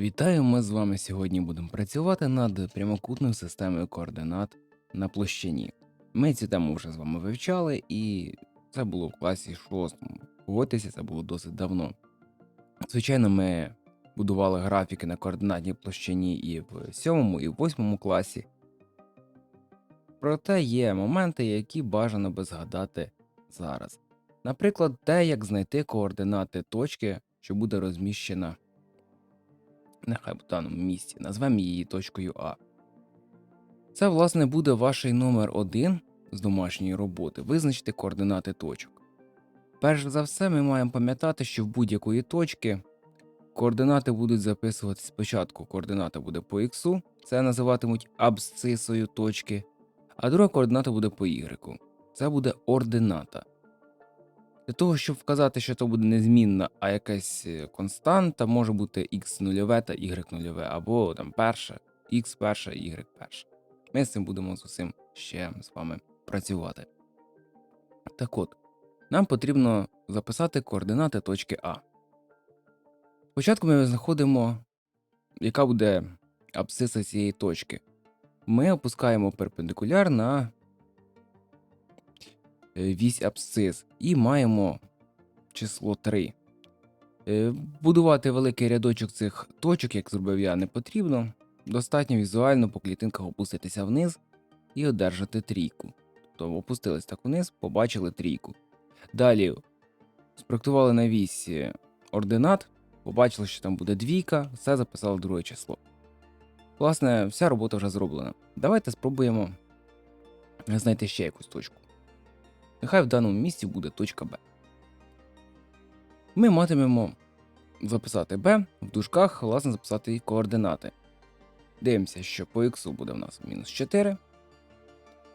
Вітаю, ми з вами сьогодні будемо працювати над прямокутною системою координат на площині. Ми цю тему вже з вами вивчали, і це було в класі 6. Погодьтеся, це було досить давно. Звичайно, ми будували графіки на координатній площині і в 7, і в 8 класі. Проте є моменти, які бажано би згадати зараз. Наприклад, те, як знайти координати точки, що буде розміщена нехай в даному місці, назвемо її точкою А. Це, власне, буде ваш номер 1 з домашньої роботи визначити координати точок. Перш за все, ми маємо пам'ятати, що в будь-якої точки координати будуть записуватися спочатку. Координата буде по х, це називатимуть абсцисою точки, а друга координата буде по y. Це буде ордината. Для того, щоб вказати, що це буде незмінна, а якась е, константа, може бути x нульове та y нульове, або там перше, x перше, y перше. Ми з цим будемо з усім ще з вами працювати. Так от, нам потрібно записати координати точки А. Спочатку ми знаходимо, яка буде абсциса цієї точки. Ми опускаємо перпендикуляр на вісь абсцис і маємо число 3. Е, Будувати великий рядочок цих точок, як зробив я, не потрібно. Достатньо візуально по клітинках опуститися вниз і одержати трійку. Тобто опустились так вниз, побачили трійку. Далі спроектували на вісі ординат, побачили, що там буде двійка, все записали друге число. Власне, вся робота вже зроблена. Давайте спробуємо знайти ще якусь точку. Нехай в даному місці буде точка Б. Ми матимемо записати B, в дужках, власне, записати і координати. Дивимося, що по х буде в нас мінус 4.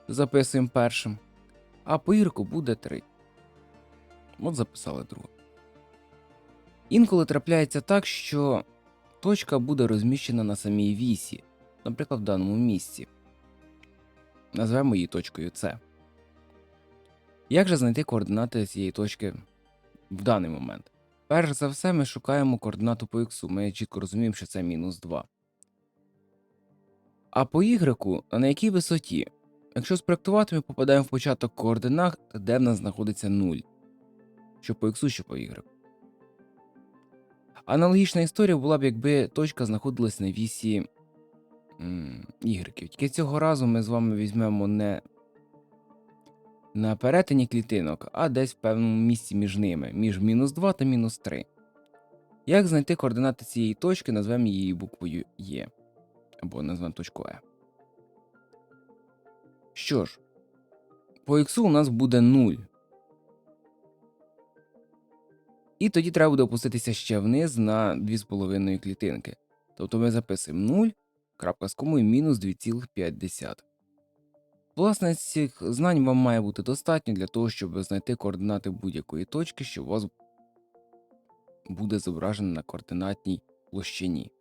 Записуємо першим. А по y буде 3. От записали друге. Інколи трапляється так, що точка буде розміщена на самій вісі, наприклад, в даному місці. Назвемо її точкою С. Як же знайти координати цієї точки в даний момент? Перш за все, ми шукаємо координату по х, ми чітко розуміємо, що це мінус 2. А по y на якій висоті? Якщо спроектувати, ми попадаємо в початок координат, де в нас знаходиться 0. Що по х, що по y. Аналогічна історія була б, якби точка знаходилась на вісі y. Тільки цього разу ми з вами візьмемо не на перетині клітинок, а десь в певному місці між ними, між мінус 2 та мінус 3. Як знайти координати цієї точки, назвемо її буквою Е. Або назвемо точку Е. Що ж, по х у нас буде 0. І тоді треба буде опуститися ще вниз на 2,5 клітинки. Тобто ми записуємо 0, крапка з комою мінус 2,5. Власне, цих знань вам має бути достатньо для того, щоб знайти координати будь-якої точки, що у вас буде зображено на координатній площині.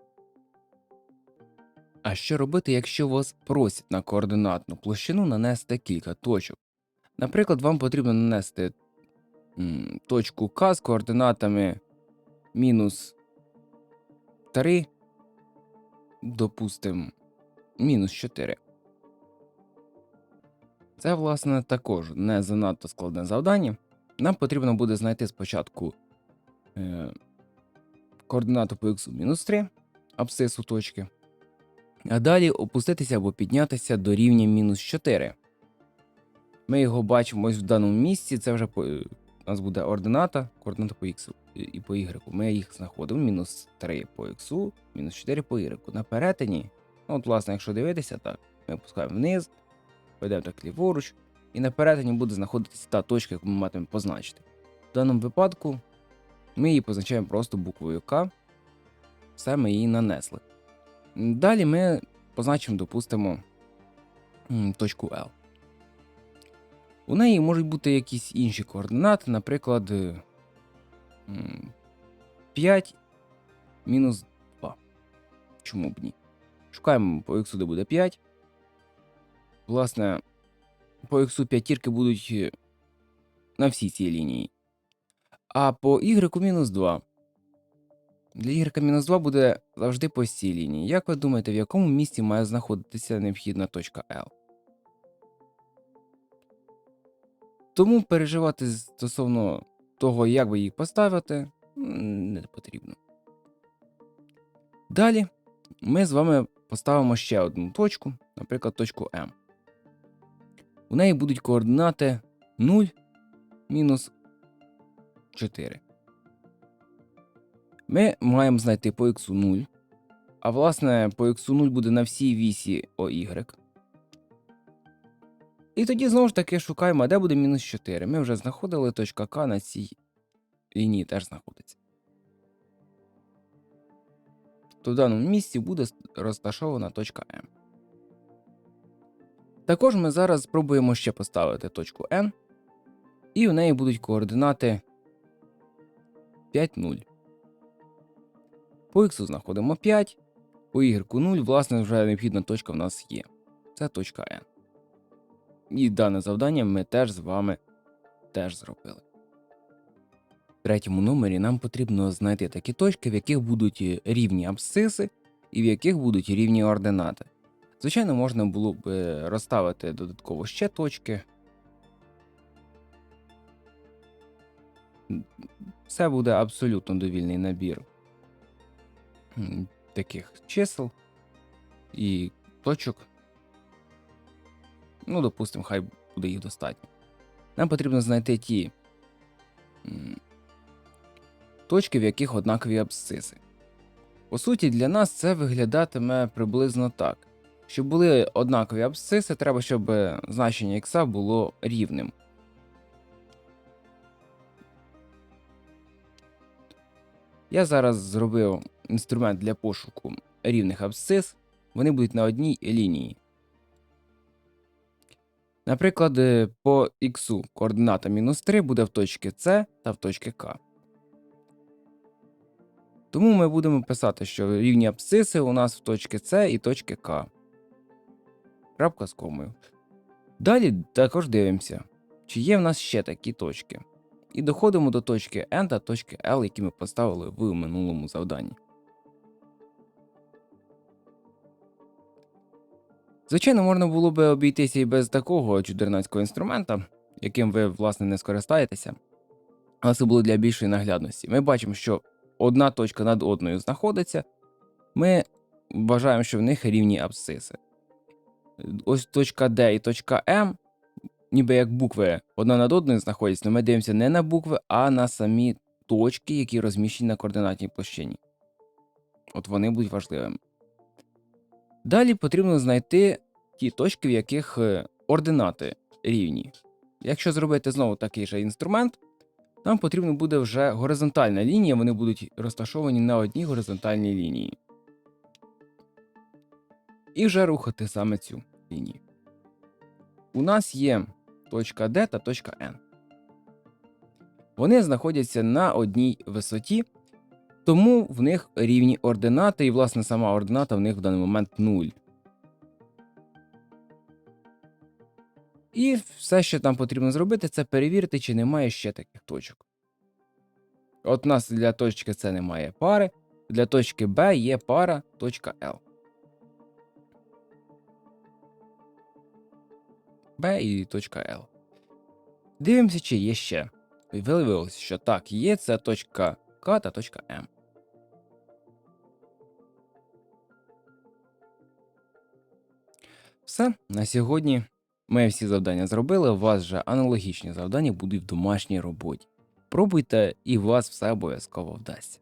А що робити, якщо вас просять на координатну площину нанести кілька точок? Наприклад, вам потрібно нанести точку К з координатами мінус 3, допустимо, мінус 4. Це, власне, також не занадто складне завдання. Нам потрібно буде знайти спочатку е, координату по х мінус 3 абсцису точки, а далі опуститися або піднятися до рівня мінус 4. Ми його бачимо ось в даному місці. Це вже по, е, у нас буде ордината, координата по х і по y. Ми їх знаходимо мінус 3 по х, мінус 4 по y. На перетині, ну, от, власне, якщо дивитися так, ми опускаємо вниз. Пойдемо так ліворуч, і на перетині буде знаходитися та точка, яку ми матимемо позначити. В даному випадку ми її позначаємо просто буквою К, все ми її нанесли. Далі ми позначимо, допустимо, точку L. У неї можуть бути якісь інші координати, наприклад, е, 5 мінус 2. Чому б ні? Шукаємо по х, де буде 5. Власне, по х п'ятірки будуть е, на всій цій лінії. А по y мінус 2. Для y-2 буде завжди по цій лінії. Як ви думаєте, в якому місці має знаходитися необхідна точка L? Тому переживати стосовно того, як ви їх поставите, не потрібно. Далі ми з вами поставимо ще одну точку, наприклад, точку М. У неї будуть координати 0 мінус 4. Ми маємо знайти по х 0. А власне, по х 0 буде на всій вісі ОY. І тоді знову ж таки шукаємо, де буде мінус 4. Ми вже знаходили точка К на цій лінії теж знаходиться. То в даному місці буде розташована точка М. Також ми зараз спробуємо ще поставити точку N, і у неї будуть координати 5, 0. По х знаходимо 5, по y 0, власне, вже необхідна точка в нас є. Це точка N. І дане завдання ми теж з вами теж зробили. В третьому номері нам потрібно знайти такі точки, в яких будуть рівні абсциси і в яких будуть рівні ординати. Звичайно, можна було б е, розставити додатково ще точки. Це буде абсолютно довільний набір таких чисел і точок. Ну, допустимо, хай буде їх достатньо. Нам потрібно знайти ті точки, в яких однакові абсциси. По суті, для нас це виглядатиме приблизно так. Щоб були однакові абсциси, треба, щоб значення х було рівним. Я зараз зробив інструмент для пошуку рівних абсцис. Вони будуть на одній лінії. Наприклад, по х координата мінус 3 буде в точці С та в точці К. Тому ми будемо писати, що рівні абсциси у нас в точці С і точці К. Крапка з комою. Далі також дивимося, чи є в нас ще такі точки. І доходимо до точки N та точки L, які ми поставили в минулому завданні. Звичайно, можна було би обійтися і без такого чудернацького інструмента, яким ви, власне, не скористаєтеся. Але це було для більшої наглядності. Ми бачимо, що одна точка над одною знаходиться. Ми вважаємо, що в них рівні абсциси. Ось точка D і точка М, ніби як букви одна над одною знаходяться, ми дивимося не на букви, а на самі точки, які розміщені на координатній площині. От вони будуть важливими. Далі потрібно знайти ті точки, в яких е, ординати рівні. Якщо зробити знову такий же інструмент, нам потрібно буде вже горизонтальна лінія, вони будуть розташовані на одній горизонтальній лінії. І вже рухати саме цю лінію. У нас є точка D та точка N. Вони знаходяться на одній висоті, тому в них рівні ординати, і, власне, сама ордината в них в даний момент 0. І все, що нам потрібно зробити, це перевірити, чи немає ще таких точок. От у нас для точки С немає пари, для точки Б є пара точка L. Б і точка L. Дивимося, чи є ще. Виявилося, що так, є це точка К та точка М. Все, на сьогодні ми всі завдання зробили. У вас же аналогічні завдання будуть в домашній роботі. Пробуйте, і у вас все обов'язково вдасться.